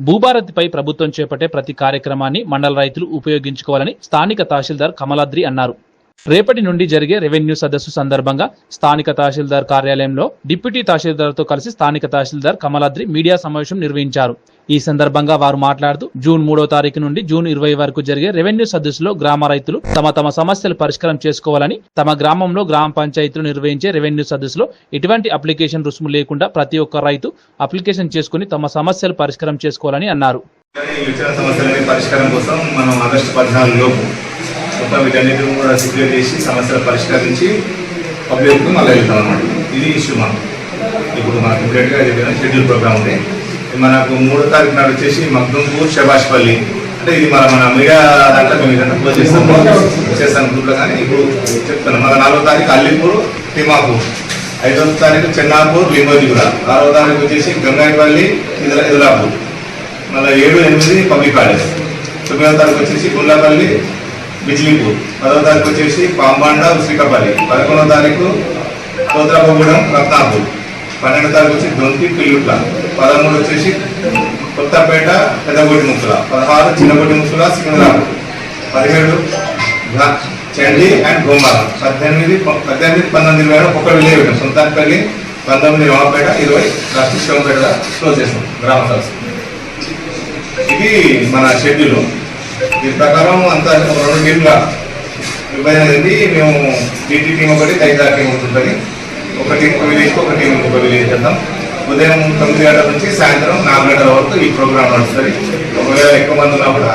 భూభారతిపై ప్రభుత్వం చేపట్టే ప్రతి కార్యక్రమాన్ని మండల రైతులు ఉపయోగించుకోవాలని స్థానిక తహసీల్దార్ కమలాద్రి అన్నారు. రేపటి నుండి జరిగే రెవెన్యూ సదస్సు సందర్భంగా స్థానిక తహసీల్దార్ కార్యాలయంలో డిప్యూటీ తహసీల్దార్తో కలిసి స్థానిక తహసీల్దార్ కమలాద్రి మీడియా సమావేశం నిర్వహించారు. ఈ సందర్భంగా వారు మాట్లాడుతూ జూన్ మూడో తారీఖు నుండి జూన్ ఇరవై వరకు జరిగే రెవెన్యూ సదస్సులో గ్రామ రైతులు తమ తమ సమస్యలు పరిష్కారం చేసుకోవాలని తమ గ్రామంలో గ్రామ పంచాయతీలు నిర్వహించే రెవెన్యూ సదస్సులో ఎటువంటి అప్లికేషన్ రుసుము లేకుండా ప్రతి ఒక్క రైతు అప్లికేషన్ చేసుకుని తమ సమస్యలు పరిష్కారం చేసుకోవాలని అన్నారు. పరిష్కారం కోసం మనం ఆగస్టు పద్నాలుగు లోపు మొత్తం వీటన్నిటిని కూడా సిగ్నేట్ చేసి సమస్యలు పరిష్కరించి పబ్లిక్ మళ్ళీ వెళ్తాం అనమాట ఇది ఇష్యూ మాకు. ఇప్పుడు మనకు కంప్లీట్గా చెప్పిన షెడ్యూల్ ప్రోగ్రామ్ ఉంది. మనకు మూడో తారీఖు నాడు వచ్చేసి మగ్దుంపూర్ శబాష్పల్లి. అంటే ఇది మన మన మీడియా దాంట్లో మేము ఇదంతా క్లోజ్ చేస్తాం. చేస్తాను గ్రూప్లో కానీ. ఇప్పుడు చెప్తాను మన నాలుగో తారీఖు అల్లిపూర్ తిమాపూర్ ఐదో తారీఖు చెన్నాపూర్ లింగోజిగూడ ఆరో తారీఖు వచ్చేసి గంగాయిపల్లి ఇదిల ఇదిలాపూర్. మళ్ళీ ఏడు ఎనిమిది పబ్లిక్ కాలేజ్ తొమ్మిదో తారీఖు వచ్చేసి గుండ్లపల్లి బిజ్లింపు పదవ తారీఖు వచ్చేసి పాంబాండ శ్రీకపల్లి పదకొండవ తారీఖు కోద్రాపగూడెం రత్నాపూర్ పన్నెండో తారీఖు వచ్చి దొంతి పిల్లుట్ల. పదమూడు వచ్చేసి కొత్తపేట పెద్దగొడ్డి ముక్కుల పదహారు చిన్నగొడ్డి ముసుల సికింద్రాపూర్ పదిహేడు చండి అండ్ గోమారం పద్దెనిమిది పద్దెనిమిది పంతొమ్మిది ఇరవై ఒక్క విలేజ్ పెట్టాం సుల్తాన్పల్లి పంతొమ్మిది రామపేట ఇరవై రాష్ట్ర శివంపేట క్లోజ్ చేస్తాం గ్రామ సదస్సు ఇది మన షెడ్యూల్. దీని ప్రకారం అంత రెండు టీంల విభజన అనేది మేము డిటి టీం ఒకటి తైదా టీం ఒకటి ఉంటుంది. ఒక టీం ఒక ఒక టీం ఇంకొక విలేజ్ చేద్దాం ఉదయం తొమ్మిది గంటల నుంచి సాయంత్రం నాలుగు గంటల వరకు ఈ ప్రోగ్రామ్ నడుస్తుంది. ఒకవేళ ఎక్కువ మంది ఉన్నా కూడా